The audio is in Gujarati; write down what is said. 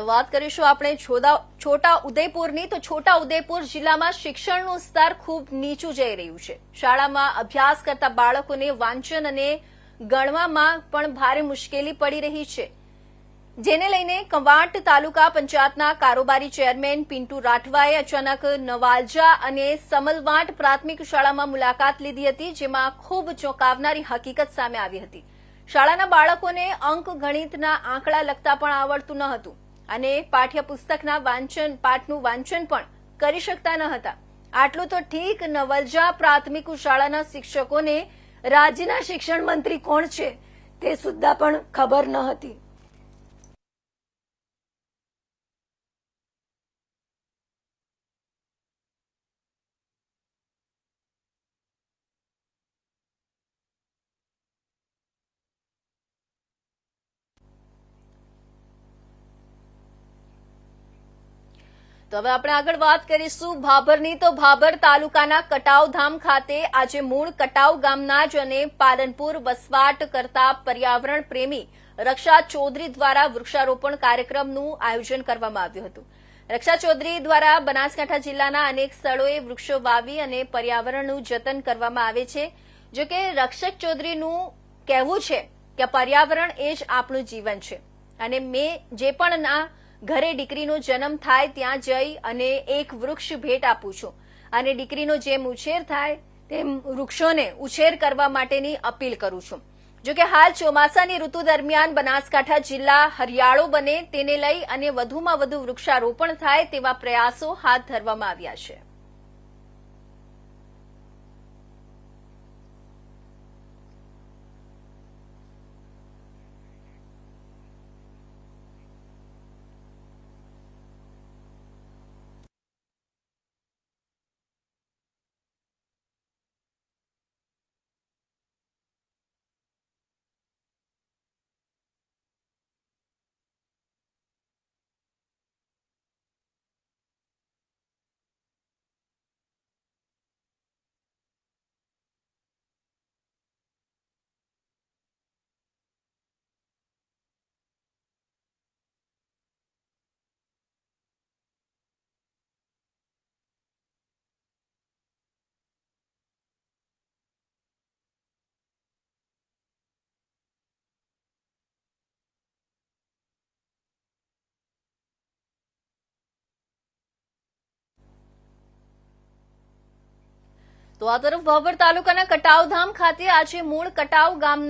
વાત કરીશું આપણે છોટા ઉદયપુરની. તો છોટા ઉદયપુર જિલ્લામાં શિક્ષણનું સ્તર ખૂબ નીચું જઈ રહ્યું છે. શાળામાં અભ્યાસ કરતા બાળકોને વાંચન અને ગણવામાં પણ ભારે મુશ્કેલી પડી રહી છે. જેને લઈને કવાંટ તાલુકા પંચાયતના કારોબારી ચેરમેન પિન્ટુ રાઠવાએ અચાનક નવાલજા અને સમલવાંટ પ્રાથમિક શાળામાં મુલાકાત લીધી હતી, જેમાં ખૂબ ચોંકાવનારી હકીકત સામે આવી હતી. શાળાના બાળકોને અંક ગણિતના આંકડા લખતા પણ આવડતું ન હતું. અને પાઠ્યપુસ્તકના વાંચન, પાઠનું વાંચન પણ કરી શકતા ન હતા. આટલું તો ઠીક, નવલજા પ્રાથમિક શાળાના શિક્ષકોને રાજ્યના શિક્ષણ મંત્રી કોણ છે તે સુદ્ધા પણ ખબર ન હતી. તો હવે આપણે આગળ વાત કરીશું ભાભરની. તો ભાભર તાલુકાના કટાવધામ ખાતે આજે મૂળ કટાવ ગામના જ અને પાલનપુર વસવાટ કરતા પર્યાવરણ પ્રેમી રક્ષા ચૌધરી દ્વારા વૃક્ષારોપણ કાર્યક્રમનું આયોજન કરવામાં આવ્યું હતું. રક્ષા ચૌધરી દ્વારા બનાસકાંઠા જિલ્લાના અનેક સ્થળોએ વૃક્ષો વાવી અને પર્યાવરણનું જતન કરવામાં આવે છે. જો કે રક્ષક ચૌધરીનું કહેવું છે કે પર્યાવરણ એ જ આપણું જીવન છે. અને મેં જે પણ ના ઘરે દીકરીનો જન્મ થાય ત્યાં જઈ અને એક વૃક્ષ ભેટ આપું છું. અને દીકરીનો જેમ ઉછેર થાય, તેમ વૃક્ષોને ઉછેર કરવા માટેની અપીલ કરું છું. જો કે હાલ ચોમાસાની ઋતુ દરમિયાન બનાસકાંઠા જિલ્લા હરિયાળો બને, તેને લઈ અને વધુમાં વધુ વૃક્ષારોપણ થાય તેવા પ્રયાસો હાથ ધરવામાં આવ્યા છે. તો આ તરફ ભાભર તાલુકાના કટાવધામ ખાતે આજે મૂળ કટાવ ગામના